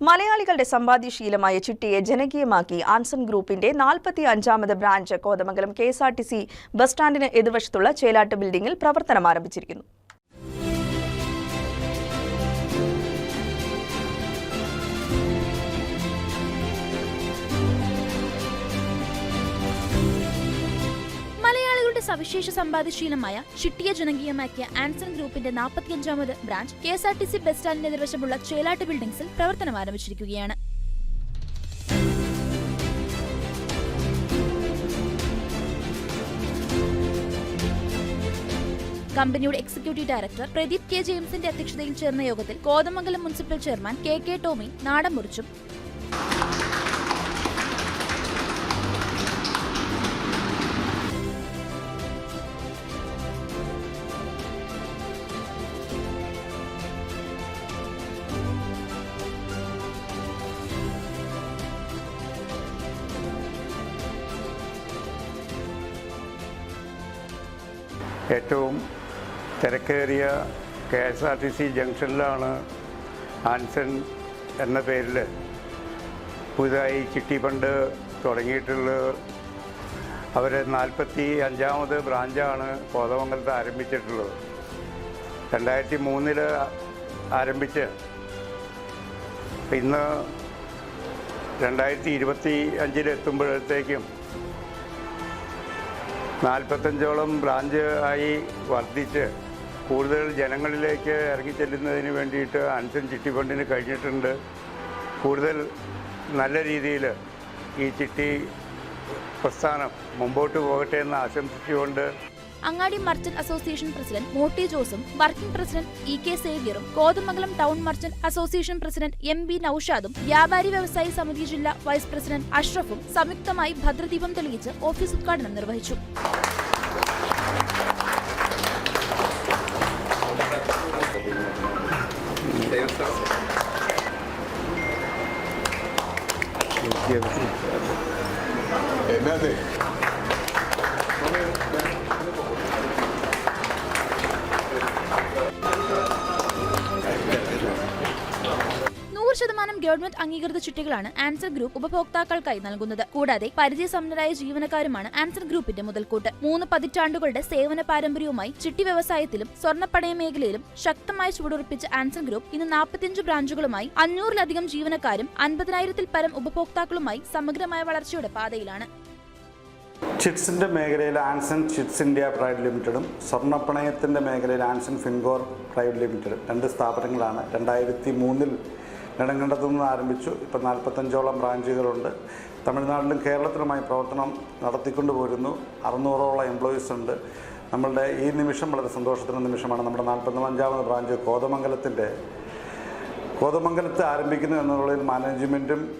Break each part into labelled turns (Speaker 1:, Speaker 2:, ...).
Speaker 1: മലയാളികളുടെ സമ്പാദ്യശീലമായ ചിട്ടിയെ ജനകീയമാക്കി ആൻസൺ ഗ്രൂപ്പിന്റെ നാൽപ്പത്തി അഞ്ചാമത് branch Kothamangalam K S R T C bus സ്റ്റാൻഡിന് എതിർവശത്തുള്ള ചേലാട്ട് ബിൽഡിംഗിൽ പ്രവർത്തനം ആരംഭിച്ചിരിക്കുന്നു.
Speaker 2: സവിശേഷ സമ്പാദ്യശീലമായ ചിട്ടിയ ജനകീയമാക്കിയ ആൻസൺ ഗ്രൂപ്പിന്റെ നാൽപ്പത്തിയഞ്ചാമത് branch K S R T C bus സ്റ്റാൻഡിന് എതിർവശമുള്ള ചേലാട്ട് ബിൽഡിംഗ്സിൽ പ്രവർത്തനം ആരംഭിച്ചിരിക്കുകയാണ്. കമ്പനിയുടെ എക്സിക്യൂട്ടീവ് ഡയറക്ടർ പ്രദീപ് കെ ജെയിംസിന്റെ അധ്യക്ഷതയിൽ ചേർന്ന യോഗത്തിൽ Kothamangalam municipal chairman K K Tomy നാടം മുറിച്ചും
Speaker 3: ഏറ്റവും തിരക്കേറിയ K S R T C ജംഗ്ഷനിലാണ് Anson എന്ന പേരിൽ പുതുതായി ചിട്ടി ഫണ്ട് തുടങ്ങിയിട്ടുള്ളത് അവർ നാൽപ്പത്തി അഞ്ചാമത് ബ്രാഞ്ചാണ് കോതമംഗലത്ത് ആരംഭിച്ചിട്ടുള്ളത്. രണ്ടായിരത്തി മൂന്നിൽ ആരംഭിച്ച് ഇന്ന് രണ്ടായിരത്തി ഇരുപത്തി അഞ്ചിലെത്തുമ്പോഴത്തേക്കും നാൽപ്പത്തഞ്ചോളം ബ്രാഞ്ച് ആയി വർദ്ധിച്ച് കൂടുതൽ ജനങ്ങളിലേക്ക് ഇറങ്ങിച്ചെല്ലുന്നതിന് വേണ്ടിയിട്ട് അൻസൻ ചിട്ടി ഫണ്ടിന് കഴിഞ്ഞിട്ടുണ്ട്. കൂടുതൽ നല്ല രീതിയിൽ ഈ ചിട്ടി പ്രസ്ഥാനം മുമ്പോട്ട് പോകട്ടെ എന്ന് ആശംസിച്ചുകൊണ്ട്
Speaker 2: അങ്ങാടി മർച്ചന്റ് അസോസിയേഷൻ പ്രസിഡന്റ് മോട്ടി ജോസും working president E K സേവ്യറും Kothamangalam town merchant association president M B നൌഷാദും വ്യാപാരി വ്യവസായി സമിതി ജില്ലാ വൈസ് പ്രസിഡന്റ് അഷ്റഫും സംയുക്തമായി ഭദ്രദീപം തെളിയിച്ച് ഓഫീസ് ഉദ്ഘാടനം നിർവഹിച്ചു. ഗവൺമെന്റ് അംഗീകൃത ചിട്ടികളാണ് ആൻസർ ഗ്രൂപ്പ് ഉപഭോക്താക്കൾക്കായി നൽകുന്നത്. കൂടാതെ പരിചയസമ്പന്നരായ ജീവനക്കാരുമാണ് ആൻസർ ഗ്രൂപ്പിന്റെ മുതൽക്കൂട്ട്. മൂന്ന് പതിറ്റാണ്ടുകളുടെ സേവന പാരമ്പര്യവുമായി ചിട്ടി വ്യവസായത്തിലും സ്വർണപ്പണയ മേഖലയിലും ശക്തമായി ചുവടുറപ്പിച്ച ആൻസർ ഗ്രൂപ്പ് ഇന്ന് നാൽപ്പത്തിയഞ്ച് ബ്രാഞ്ചുകളുമായി അഞ്ഞൂറിലധികം ജീവനക്കാരും അൻപതിനായിരത്തിൽ പരം ഉപഭോക്താക്കളുമായി സമഗ്രമായ വളർച്ചയുടെ പാതയിലാണ്.
Speaker 4: ചിറ്റ്സിന്റെ മേഖലയിൽ ആൻസൺ ചിറ്റ്സ് ഇന്ത്യ പ്രൈവറ്റ് ലിമിറ്റഡും സ്വർണപ്പണയത്തിന്റെ മേഖലയിൽ ആൻസൺ ഫിൻകോർ പ്രൈവറ്റ് ലിമിറ്റഡും രണ്ട് സ്ഥാപനങ്ങളാണ് രണ്ടായിരത്തി മൂന്നിൽ നെടുങ്കണ്ടത്തു നിന്ന് ആരംഭിച്ചു. ഇപ്പോൾ നാൽപ്പത്തഞ്ചോളം ബ്രാഞ്ചുകളുണ്ട്. തമിഴ്നാട്ടിലും കേരളത്തിലുമായി പ്രവർത്തനം നടത്തിക്കൊണ്ട് പോരുന്നു. അറുന്നൂറോളം എംപ്ലോയീസ് ഉണ്ട്. നമ്മളുടെ ഈ നിമിഷം വളരെ സന്തോഷത്തിന്റെ നിമിഷമാണ്. നമ്മുടെ നാൽപ്പത്തഞ്ചാമത് ബ്രാഞ്ച് കോതമംഗലത്തിന്റെ കോതമംഗലത്ത് ആരംഭിക്കുന്നു എന്നുള്ളതിൽ മാനേജ്മെന്റും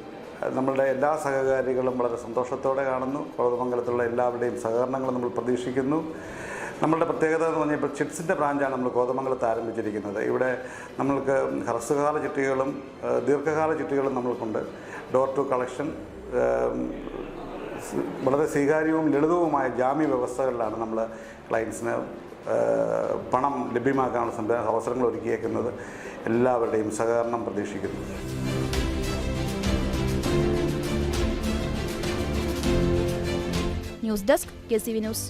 Speaker 4: നമ്മളുടെ എല്ലാ സഹകാരികളും വളരെ സന്തോഷത്തോടെ കാണുന്നു. കോതമംഗലത്തുള്ള എല്ലാവരുടെയും സഹകരണങ്ങൾ നമ്മൾ പ്രതീക്ഷിക്കുന്നു. നമ്മളുടെ പ്രത്യേകത എന്ന് പറഞ്ഞാൽ ഇപ്പോൾ ചിപ്സിന്റെ ബ്രാഞ്ചാണ് നമ്മൾ കോതമംഗലത്ത് ആരംഭിച്ചിരിക്കുന്നത്. ഇവിടെ നമ്മൾക്ക് ഹ്രസ്വകാല ചിട്ടികളും ദീർഘകാല ചിട്ടികളും നമ്മൾക്കുണ്ട്. ഡോർ ടു കളക്ഷൻ വളരെ സ്വീകാര്യവും ലളിതവുമായ ജാമ്യ വ്യവസ്ഥകളിലാണ് നമ്മൾ ക്ലയൻസിന് പണം ലഭ്യമാക്കാനുള്ള സംവിധാന അവസരങ്ങൾ ഒരുക്കിയേക്കുന്നത്. എല്ലാവരുടെയും സഹകരണം പ്രതീക്ഷിക്കുന്നു.
Speaker 2: News desk K C V news.